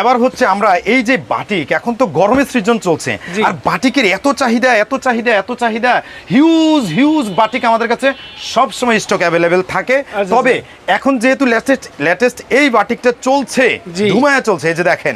এবার হচ্ছে আমরা এই যে বাটিক এখন তো গরমের সৃজন চলছে। আর বাটিকের এত চাহিদা এত চাহিদা এত চাহিদা হিউজ হিউজ বাটিক আমাদের কাছে সব সময় স্টক অ্যাভেলেবেল থাকে। আচ্ছা, তবে এখন যেহেতু লেটেস্ট লেটেস্ট এই বাটিকটা চলছে। ধুমায়া চলছে এই যে দেখেন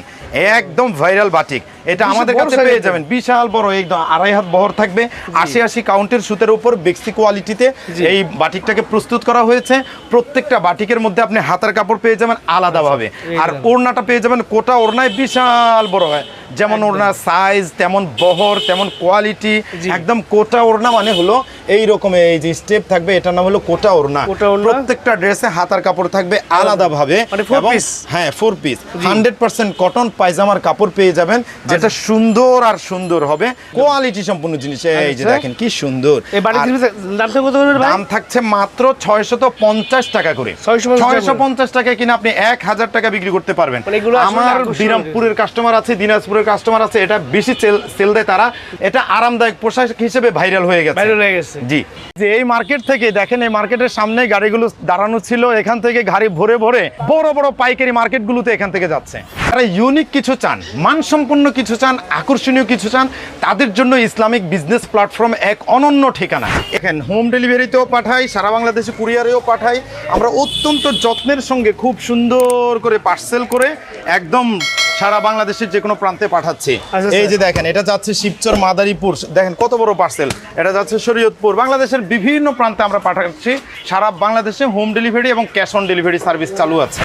একদম ভাইরাল বাটিক। এটা আমাদের কাছে পেয়ে যাবেন। বিশাল বড় একদম আড়াই হাত বহর থাকবে। আশি আশি কাউন্টের সুতের উপর বেক্সি কোয়ালিটিতে এই বাটিকটাকে প্রস্তুত করা হয়েছে। প্রত্যেকটা বাটিকের মধ্যে আপনি হাতের কাপড় পেয়ে যাবেন আলাদাভাবে। আর ওড়নাটা পেয়ে যাবেন কোটা ওড়নায় বিশাল বড় হয়। যেমন। ওড়নার সাইজ তেমন বহর তেমন কোয়ালিটি একদম কোটা ওড়না মানে হলো এই রকম এই যে স্টেপ থাকবে এটার নাম হলো কোটা ওড়না। প্রত্যেকটা ড্রেসে হাতার কাপড় থাকবে মানে four এবং piece? হ্যাঁ four piece hundred percent cotton পায়জামার কাপড় পেয়ে যাবেন যেটা সুন্দর আর সুন্দর হবে। কোয়ালিটি সম্পূর্ণ জিনিস। এই যে আচ্ছা। দেখেন কি সুন্দর। দাম থাকছে মাত্র ছয়শত পঞ্চাশ টাকা করে। 650 টাকা ছয়শো পঞ্চাশ টাকায় কিনা আপনি এক হাজার টাকা বিক্রি করতে পারবেন। মানে আমার দিনাজপুরের কাস্টমার আছে দিনাজপুরের কাস্টমার আছে এটা বেশি সেল দেয় তারা। এটা আরামদায়ক পোশাক হিসেবে ভাইরাল হয়ে গেছে। ভাইরাল হয়ে গেছে। জি। যে এই মার্কেট থেকে দেখেন এই মার্কেটের সামনে গাড়িগুলো দাঁড়ানো ছিল এখান থেকে গাড়ি ভরে ভরে বড় বড় পাইকারি মার্কেটগুলোতে এখান থেকে যাচ্ছে। তারা ইউনিক কিছু চান মানসম্পন্ন কিছু চান আকর্ষণীয় কিছু চান তাদের জন্য ইসলামিক বিজনেস প্ল্যাটফর্ম এক অনন্য ঠিকানা। এখানে হোম ডেলিভারিতেও পাঠাই সারা বাংলাদেশে কুরিয়ারেও পাঠাই। আমরা অত্যন্ত যত্নের সঙ্গে খুব সুন্দর করে পার্সেল করে একদম সারা বাংলাদেশের যে কোনো প্রান্তে পাঠাচ্ছি। আচ্ছা, এই যে দেখেন এটা যাচ্ছে শিবচর মাদারীপুর। দেখেন কত বড় পার্সেল এটা যাচ্ছে শরীয়তপুর। বাংলাদেশের বিভিন্ন প্রান্তে আমরা পাঠাচ্ছি। সারা বাংলাদেশে হোম ডেলিভারি এবং ক্যাশ অন ডেলিভারি সার্ভিস চালু আছে।